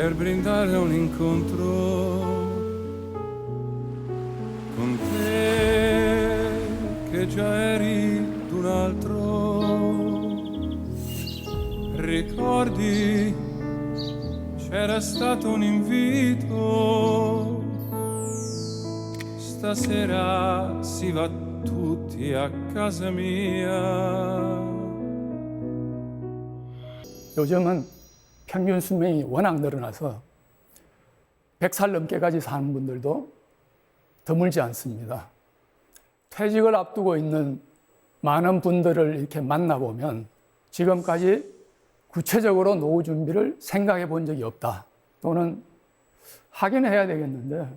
per brindare un incontro con te che già eri d'un altro. Ricordi c'era stato un invito. Stasera si va tutti a casa mia. 요즘은 평균 수명이 워낙 늘어나서 100살 넘게까지 사는 분들도 드물지 않습니다. 퇴직을 앞두고 있는 많은 분들을 이렇게 만나보면 지금까지 구체적으로 노후 준비를 생각해 본 적이 없다. 또는 하긴 해야 되겠는데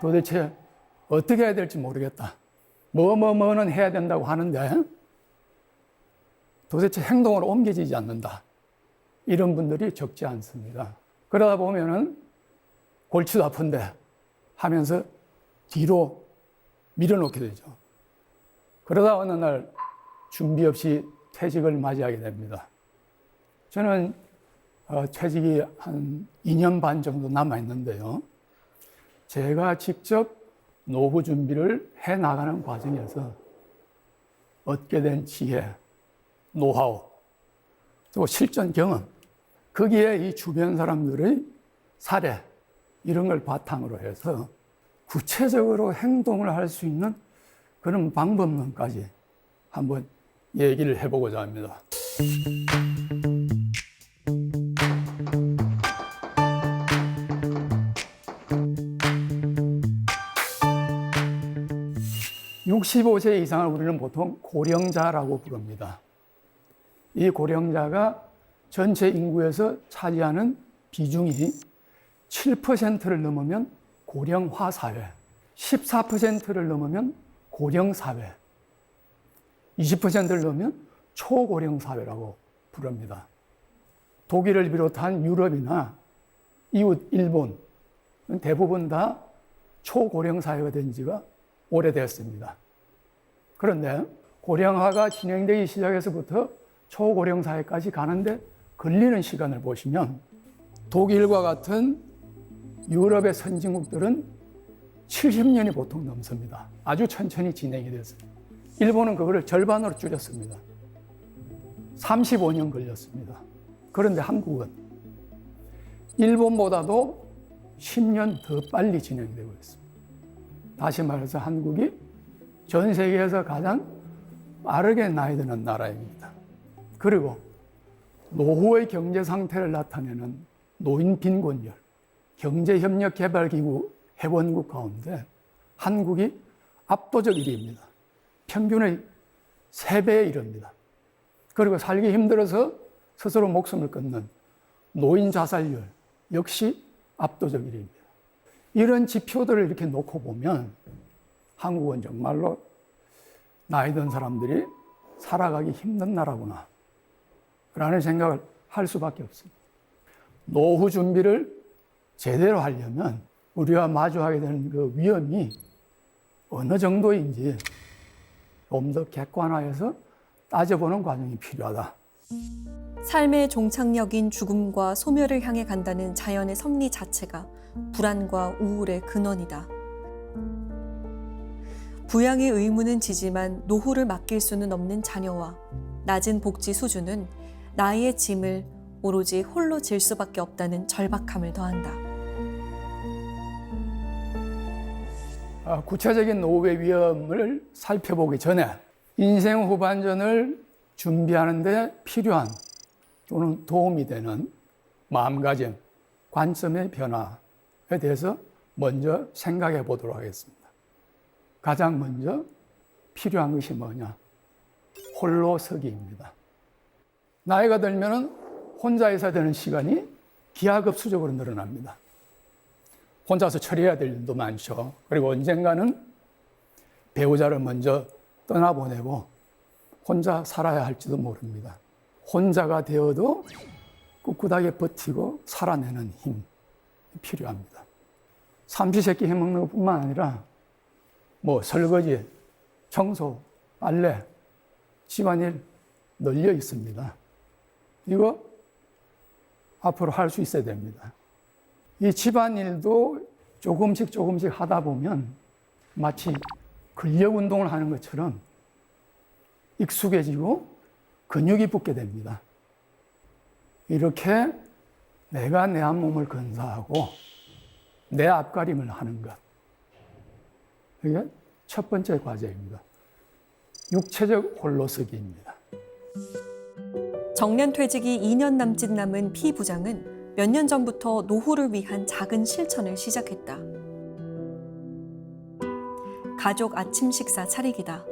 도대체 어떻게 해야 될지 모르겠다. 뭐, 뭐, 뭐는 해야 된다고 하는데 도대체 행동으로 옮겨지지 않는다. 이런 분들이 적지 않습니다. 그러다 보면은 골치도 아픈데 하면서 뒤로 밀어놓게 되죠. 그러다 어느 날 준비 없이 퇴직을 맞이하게 됩니다. 저는 어, 퇴직이 한 2년 반 정도 남아있는데요. 제가 직접 노후 준비를 해 나가는 과정에서 얻게 된 지혜, 노하우, 또 실전 경험, 거기에 이 주변 사람들의 사례, 이런 걸 바탕으로 해서 구체적으로 행동을 할 수 있는 그런 방법론까지 한번 얘기를 해보고자 합니다. (65세) 이상을 우리는 보통 고령자라고 부릅니다. 이 고령자가 전체 인구에서 차지하는 비중이 7%를 넘으면 고령화 사회, 14%를 넘으면 고령 사회, 20%를 넘으면 초고령 사회라고 부릅니다. 독일을 비롯한 유럽이나 이웃 일본 대부분 다 초고령 사회가 된 지가 오래됐습니다. 그런데 고령화가 진행되기 시작해서부터 초고령 사회까지 가는데 걸리는 시간을 보시면 독일과 같은 유럽의 선진국들은 70년이 보통 넘습니다. 아주 천천히 진행이 됐어요. 일본은 그거를 절반으로 줄였습니다. 35년 걸렸습니다. 그런데 한국은 일본보다도 10년 더 빨리 진행되고 있습니다. 다시 말해서 한국이 전 세계에서 가장 빠르게 나이 드는 나라입니다. 그리고 노후의 경제 상태를 나타내는 노인 빈곤율, 경제협력개발기구 회원국 가운데 한국이 압도적 1위입니다. 평균의 3배에 이릅니다. 그리고 살기 힘들어서 스스로 목숨을 끊는 노인 자살률 역시 압도적 1위입니다. 이런 지표들을 이렇게 놓고 보면 한국은 정말로 나이 든 사람들이 살아가기 힘든 나라구나. 라는 생각을 할 수밖에 없습니다. 노후 준비를 제대로 하려면 우리가 마주하게 되는 그 위험이 어느 정도인지 좀 더 객관화해서 따져보는 과정이 필요하다. 삶의 종착역인 죽음과 소멸을 향해 간다는 자연의 섭리 자체가 불안과 우울의 근원이다. 부양의 의무는 지지만 노후를 맡길 수는 없는 자녀와 낮은 복지 수준은 나이의 짐을 오로지 홀로 질 수밖에 없다는 절박함을 더한다. 아, 구체적인 노후의 위험을 살펴보기 전에 인생 후반전을 준비하는데 필요한 또는 도움이 되는 마음가짐, 관점의 변화에 대해서 먼저 생각해 보도록 하겠습니다. 가장 먼저 필요한 것이 뭐냐? 홀로 서기입니다. 나이가 들면 혼자 있어야 되는 시간이 기하급수적으로 늘어납니다. 혼자서 처리해야 될 일도 많죠. 그리고 언젠가는 배우자를 먼저 떠나보내고 혼자 살아야 할지도 모릅니다. 혼자가 되어도 꿋꿋하게 버티고 살아내는 힘이 필요합니다. 삼시세끼 해먹는 것뿐만 아니라 뭐 설거지, 청소, 빨래, 집안일 널려 있습니다. 이거 앞으로 할 수 있어야 됩니다. 이 집안일도 조금씩 조금씩 하다 보면 마치 근력 운동을 하는 것처럼 익숙해지고 근육이 붙게 됩니다. 이렇게 내가 내한 몸을 건사하고 내 앞가림을 하는 것. 이게 첫 번째 과제입니다. 육체적 홀로서기입니다. 정년 퇴직이 2년 남짓 남은 피 부장은 몇 년 전부터 노후를 위한 작은 실천을 시작했다. 가족 아침 식사 차리기다.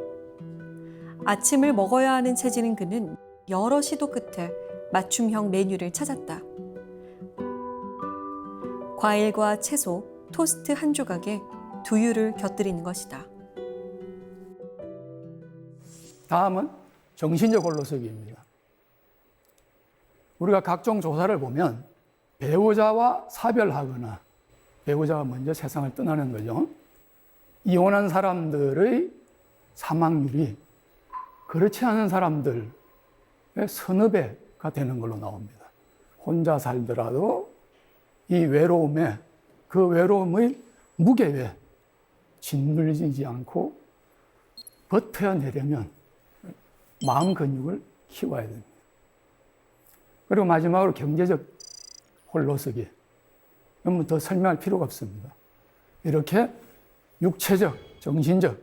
아침을 먹어야 하는 체질인 그는 여러 시도 끝에 맞춤형 메뉴를 찾았다. 과일과 채소, 토스트 한 조각에 두유를 곁들이는 것이다. 다음은 정신적 홀로서기입니다. 우리가 각종 조사를 보면 배우자와 사별하거나 배우자가 먼저 세상을 떠나는 거죠. 이혼한 사람들의 사망률이 그렇지 않은 사람들의 서너 배가 되는 걸로 나옵니다. 혼자 살더라도 이 외로움에 그 외로움의 무게에 짓눌리지 않고 버텨내려면 마음 근육을 키워야 됩니다. 그리고 마지막으로 경제적 홀로서기. 이건 더 설명할 필요가 없습니다. 이렇게 육체적, 정신적,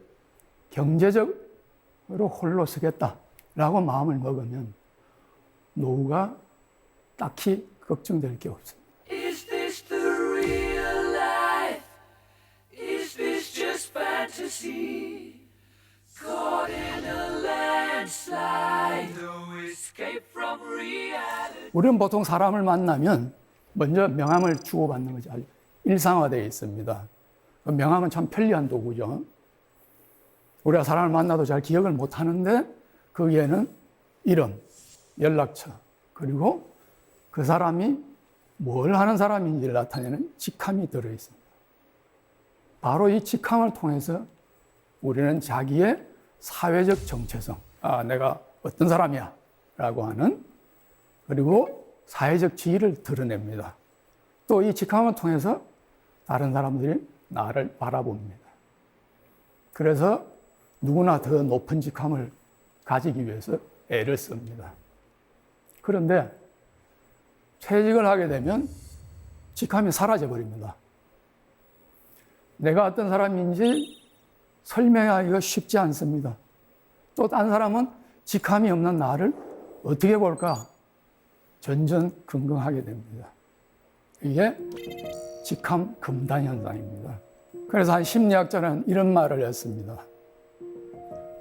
경제적으로 홀로 서겠다라고 마음을 먹으면 노후가 딱히 걱정될 게 없습니다. Is this the real life? Is this just fantasy? Caught in a landslide, 우리는 보통 사람을 만나면 먼저 명함을 주고받는 것이 아주 일상화되어 있습니다. 그 명함은 참 편리한 도구죠. 우리가 사람을 만나도 잘 기억을 못 하는데 거기에는 이름, 연락처, 그리고 그 사람이 뭘 하는 사람인지를 나타내는 직함이 들어 있습니다. 바로 이 직함을 통해서 우리는 자기의 사회적 정체성, 아, 내가 어떤 사람이야, 라고 하는 그리고 사회적 지위를 드러냅니다. 또 이 직함을 통해서 다른 사람들이 나를 바라봅니다. 그래서 누구나 더 높은 직함을 가지기 위해서 애를 씁니다. 그런데 퇴직을 하게 되면 직함이 사라져 버립니다. 내가 어떤 사람인지 설명하기가 쉽지 않습니다. 또딴 사람은 직함이 없는 나를 어떻게 볼까? 전전긍긍하게 됩니다. 이게 직함 금단 현상입니다. 그래서 한 심리학자는 이런 말을 했습니다.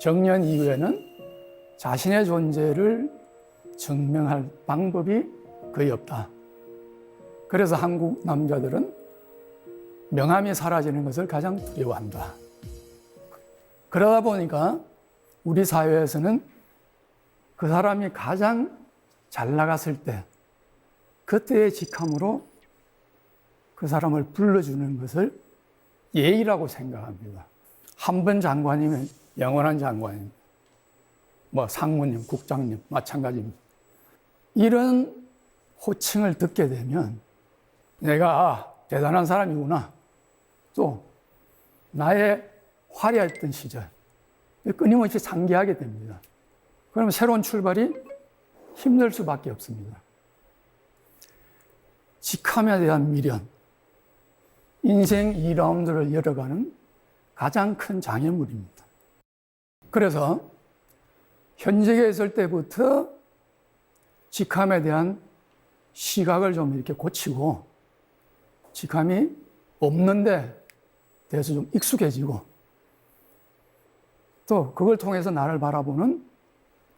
정년 이후에는 자신의 존재를 증명할 방법이 거의 없다. 그래서 한국 남자들은 명함이 사라지는 것을 가장 두려워한다. 그러다 보니까 우리 사회에서는 그 사람이 가장 잘 나갔을 때 그때의 직함으로 그 사람을 불러주는 것을 예의라고 생각합니다. 한 번 장관이면 영원한 장관입니다. 뭐 상무님, 국장님 마찬가지입니다. 이런 호칭을 듣게 되면 내가 아, 대단한 사람이구나. 또 나의 화려했던 시절 끊임없이 상기하게 됩니다. 그러면 새로운 출발이 힘들 수밖에 없습니다. 직함에 대한 미련, 인생 2라운드를 열어가는 가장 큰 장애물입니다. 그래서 현직에 있을 때부터 직함에 대한 시각을 좀 이렇게 고치고 직함이 없는데 대해서 좀 익숙해지고 또 그걸 통해서 나를 바라보는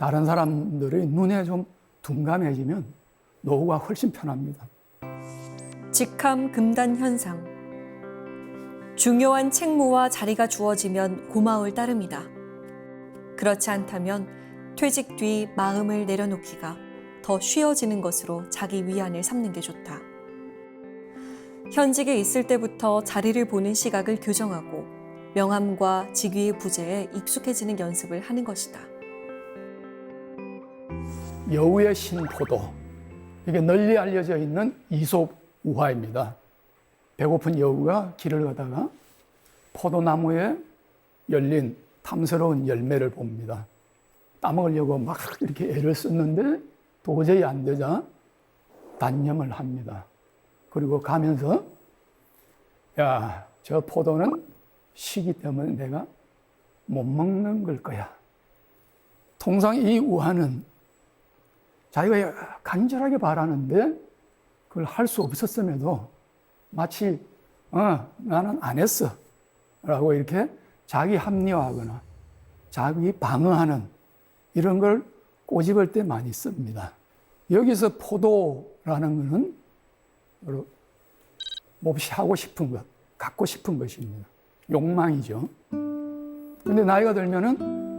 다른 사람들의 눈에 좀 둔감해지면 노후가 훨씬 편합니다. 직함 금단 현상. 중요한 책무와 자리가 주어지면 고마울 따름이다. 그렇지 않다면 퇴직 뒤 마음을 내려놓기가 더 쉬워지는 것으로 자기 위안을 삼는 게 좋다. 현직에 있을 때부터 자리를 보는 시각을 교정하고 명함과 직위의 부재에 익숙해지는 연습을 하는 것이다. 여우의 신포도 이게 널리 알려져 있는 이솝 우화입니다. 배고픈 여우가 길을 가다가 포도나무에 열린 탐스러운 열매를 봅니다. 따먹으려고 막 이렇게 애를 썼는데 도저히 안 되자 단념을 합니다. 그리고 가면서 야, 저 포도는 시기 때문에 내가 못 먹는 걸 거야. 통상 이 우화는 자기가 간절하게 바라는데 그걸 할 수 없었음에도 마치 어, 나는 안 했어 라고 이렇게 자기 합리화하거나 자기 방어하는 이런 걸 꼬집을 때 많이 씁니다. 여기서 포도라는 것은 몹시 하고 싶은 것, 갖고 싶은 것입니다. 욕망이죠. 근데 나이가 들면은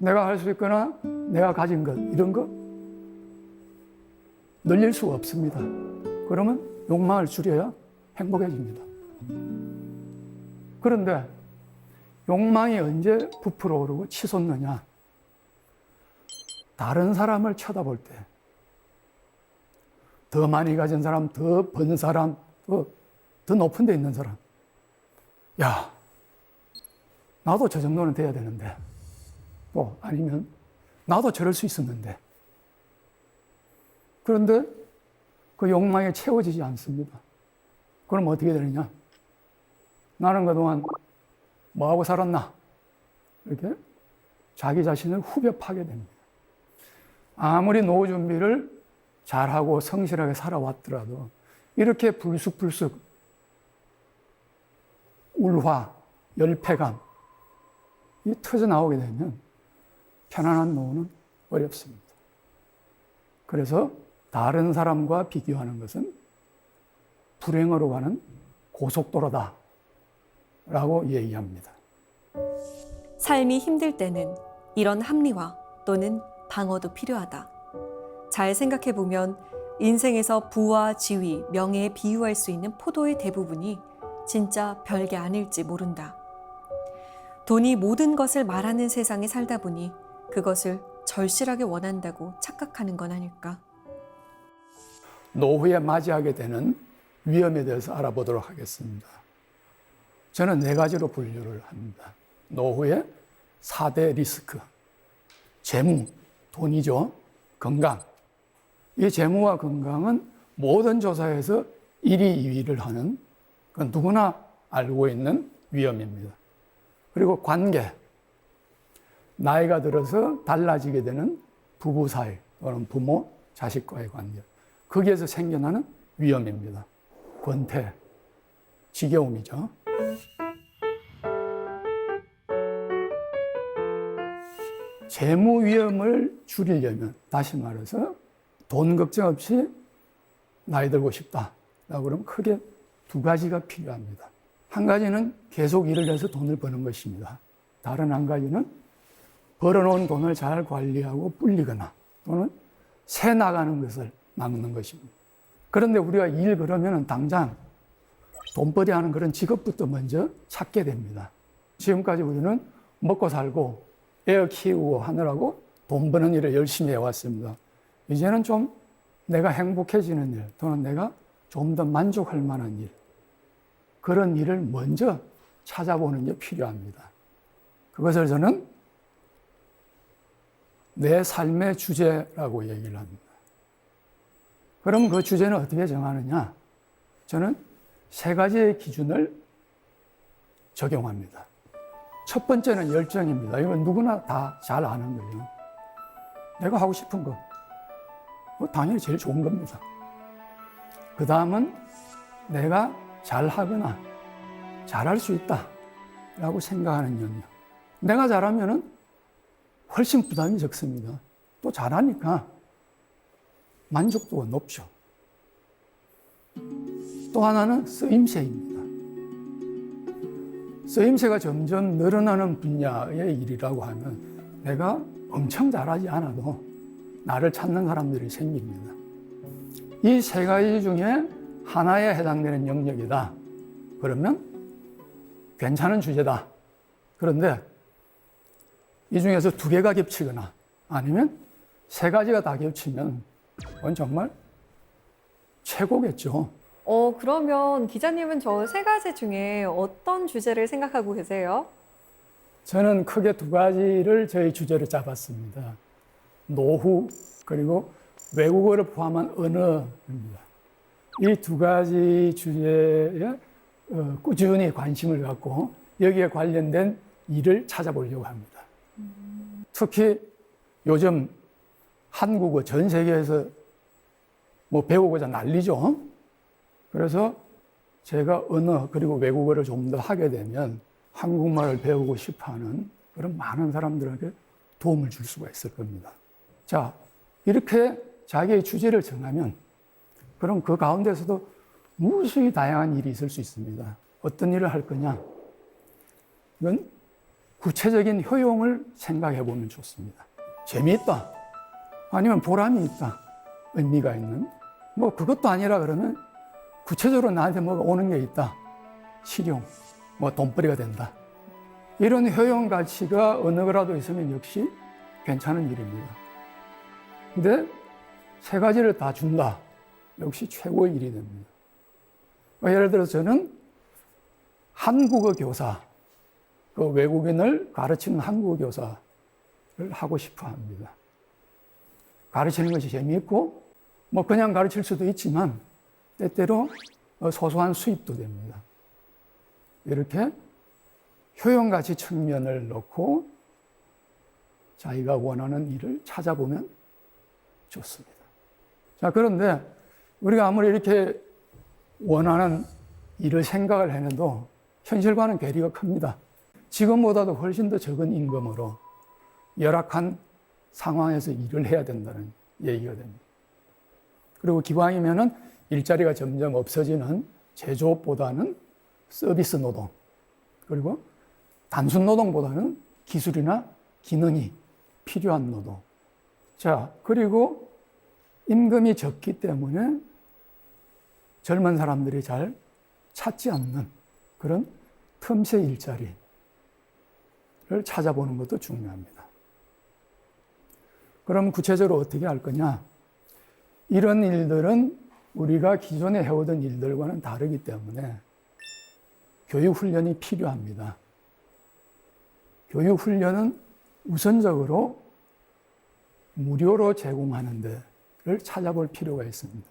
내가 할 수 있거나 내가 가진 것, 이런 거 늘릴 수가 없습니다. 그러면 욕망을 줄여야 행복해집니다. 그런데 욕망이 언제 부풀어 오르고 치솟느냐? 다른 사람을 쳐다볼 때, 더 많이 가진 사람, 더 번 사람, 더, 더 높은 데 있는 사람. 야, 나도 저 정도는 돼야 되는데. 뭐, 아니면, 나도 저럴 수 있었는데. 그런데 그 욕망에 채워지지 않습니다. 그럼 어떻게 되느냐? 나는 그동안 뭐하고 살았나? 이렇게 자기 자신을 후벼 파게 됩니다. 아무리 노후 준비를 잘하고 성실하게 살아왔더라도 이렇게 불쑥불쑥 울화, 열패감, 이 터져 나오게 되면 편안한 노후는 어렵습니다. 그래서 다른 사람과 비교하는 것은 불행으로 가는 고속도로다. 라고 얘기합니다. 삶이 힘들 때는 이런 합리화 또는 방어도 필요하다. 잘 생각해 보면 인생에서 부와 지위, 명예에 비유할 수 있는 포도의 대부분이 진짜 별게 아닐지 모른다. 돈이 모든 것을 말하는 세상에 살다 보니 그것을 절실하게 원한다고 착각하는 건 아닐까? 노후에 맞이하게 되는 위험에 대해서 알아보도록 하겠습니다. 저는 네 가지로 분류를 합니다. 노후의 4대 리스크. 재무, 돈이죠. 건강. 이 재무와 건강은 모든 조사에서 1위, 2위를 하는 그 누구나 알고 있는 위험입니다. 그리고 관계. 나이가 들어서 달라지게 되는 부부 사이 또는 부모, 자식과의 관계. 거기에서 생겨나는 위험입니다. 권태, 지겨움이죠. 재무 위험을 줄이려면 다시 말해서 돈 걱정 없이 나이 들고 싶다. 그러면 크게 두 가지가 필요합니다. 한 가지는 계속 일을 해서 돈을 버는 것입니다. 다른 한 가지는 벌어놓은 돈을 잘 관리하고 불리거나 또는 새 나가는 것을 막는 것입니다. 그런데 우리가 일 그러면 당장 돈벌이 하는 그런 직업부터 먼저 찾게 됩니다. 지금까지 우리는 먹고 살고 애 키우고 하느라고 돈 버는 일을 열심히 해왔습니다. 이제는 좀 내가 행복해지는 일 또는 내가 좀 더 만족할 만한 일 그런 일을 먼저 찾아보는 게 필요합니다. 그것을 저는 내 삶의 주제라고 얘기를 합니다. 그럼 그 주제는 어떻게 정하느냐? 저는 세 가지의 기준을 적용합니다. 첫 번째는 열정입니다. 이건 누구나 다 잘 아는 거예요. 내가 하고 싶은 거. 뭐 당연히 제일 좋은 겁니다. 그 다음은 내가 잘 하거나 잘할 수 있다. 라고 생각하는 영역. 내가 잘하면은 훨씬 부담이 적습니다. 또 잘하니까 만족도가 높죠. 또 하나는 쓰임새입니다. 쓰임새가 점점 늘어나는 분야의 일이라고 하면 내가 엄청 잘하지 않아도 나를 찾는 사람들이 생깁니다. 이 세 가지 중에 하나에 해당되는 영역이다. 그러면 괜찮은 주제다. 그런데 이 중에서 두 개가 겹치거나 아니면 세 가지가 다 겹치면 그건 정말 최고겠죠. 어, 그러면 기자님은 저 세 가지 중에 어떤 주제를 생각하고 계세요? 저는 크게 두 가지를 저희 주제로 잡았습니다. 노후 그리고 외국어를 포함한 언어입니다. 이 두 가지 주제에 어, 꾸준히 관심을 갖고 여기에 관련된 일을 찾아보려고 합니다. 특히 요즘 한국어 전 세계에서 뭐 배우고자 난리죠. 그래서 제가 언어 그리고 외국어를 좀 더 하게 되면 한국말을 배우고 싶어 하는 그런 많은 사람들에게 도움을 줄 수가 있을 겁니다. 자, 이렇게 자기의 주제를 정하면 그럼 그 가운데서도 무수히 다양한 일이 있을 수 있습니다. 어떤 일을 할 거냐? 이건 구체적인 효용을 생각해 보면 좋습니다. 재미있다. 아니면 보람이 있다. 의미가 있는. 뭐 그것도 아니라 그러면 구체적으로 나한테 뭐가 오는 게 있다. 실용, 뭐 돈벌이가 된다. 이런 효용 가치가 어느 거라도 있으면 역시 괜찮은 일입니다. 근데 세 가지를 다 준다. 역시 최고의 일이 됩니다. 뭐 예를 들어서 저는 한국어 교사, 그 외국인을 가르치는 한국어 교사를 하고 싶어 합니다. 가르치는 것이 재미있고, 뭐 그냥 가르칠 수도 있지만, 때때로 어, 소소한 수입도 됩니다. 이렇게 효용가치 측면을 놓고 자기가 원하는 일을 찾아보면 좋습니다. 자, 그런데 우리가 아무리 이렇게 원하는 일을 생각을 해도 현실과는 괴리가 큽니다. 지금보다도 훨씬 더 적은 임금으로 열악한 상황에서 일을 해야 된다는 얘기가 됩니다. 그리고 기왕이면은 일자리가 점점 없어지는 제조업보다는 서비스 노동, 그리고 단순 노동보다는 기술이나 기능이 필요한 노동. 자, 그리고 임금이 적기 때문에 젊은 사람들이 잘 찾지 않는 그런 틈새 일자리를 찾아보는 것도 중요합니다. 그럼 구체적으로 어떻게 할 거냐? 이런 일들은 우리가 기존에 해오던 일들과는 다르기 때문에 교육 훈련이 필요합니다. 교육 훈련은 우선적으로 무료로 제공하는 데를 찾아볼 필요가 있습니다.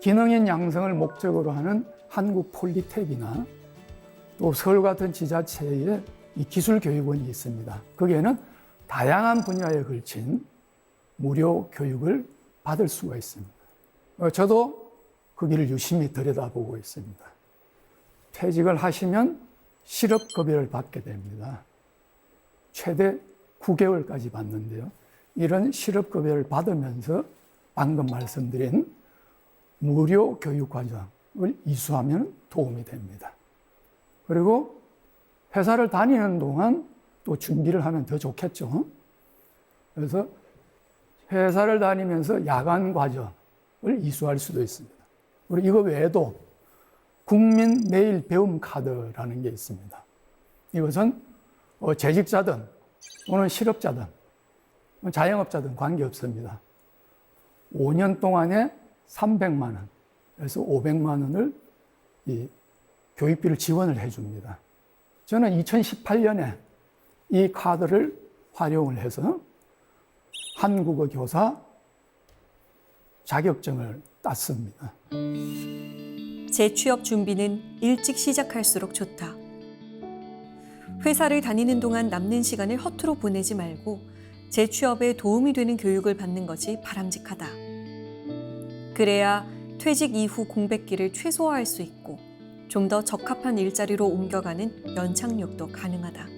기능인 양성을 목적으로 하는 한국 폴리텍이나 또 서울 같은 지자체에 이 기술교육원이 있습니다. 거기에는 다양한 분야에 걸친 무료 교육을 받을 수가 있습니다. 어, 저도 거기를 유심히 들여다보고 있습니다. 퇴직을 하시면 실업급여를 받게 됩니다. 최대 9개월까지 받는데요. 이런 실업급여를 받으면서 방금 말씀드린 무료 교육과정을 이수하면 도움이 됩니다. 그리고 회사를 다니는 동안 또 준비를 하면 더 좋겠죠. 그래서 회사를 다니면서 야간 과정을 이수할 수도 있습니다. 그리고 이거 외에도 국민 내일 배움 카드라는 게 있습니다. 이것은 어, 재직자든 또는 실업자든 자영업자든 관계없습니다. 5년 동안에 300만 원, 그래서 500만 원을 이 교육비를 지원을 해줍니다. 저는 2018년에 이 카드를 활용을 해서 한국어 교사 자격증을 땄습니다. 재취업 준비는 일찍 시작할수록 좋다. 회사를 다니는 동안 남는 시간을 허투루 보내지 말고 재취업에 도움이 되는 교육을 받는 것이 바람직하다. 그래야 퇴직 이후 공백기를 최소화할 수 있고 좀 더 적합한 일자리로 옮겨가는 연착륙도 가능하다.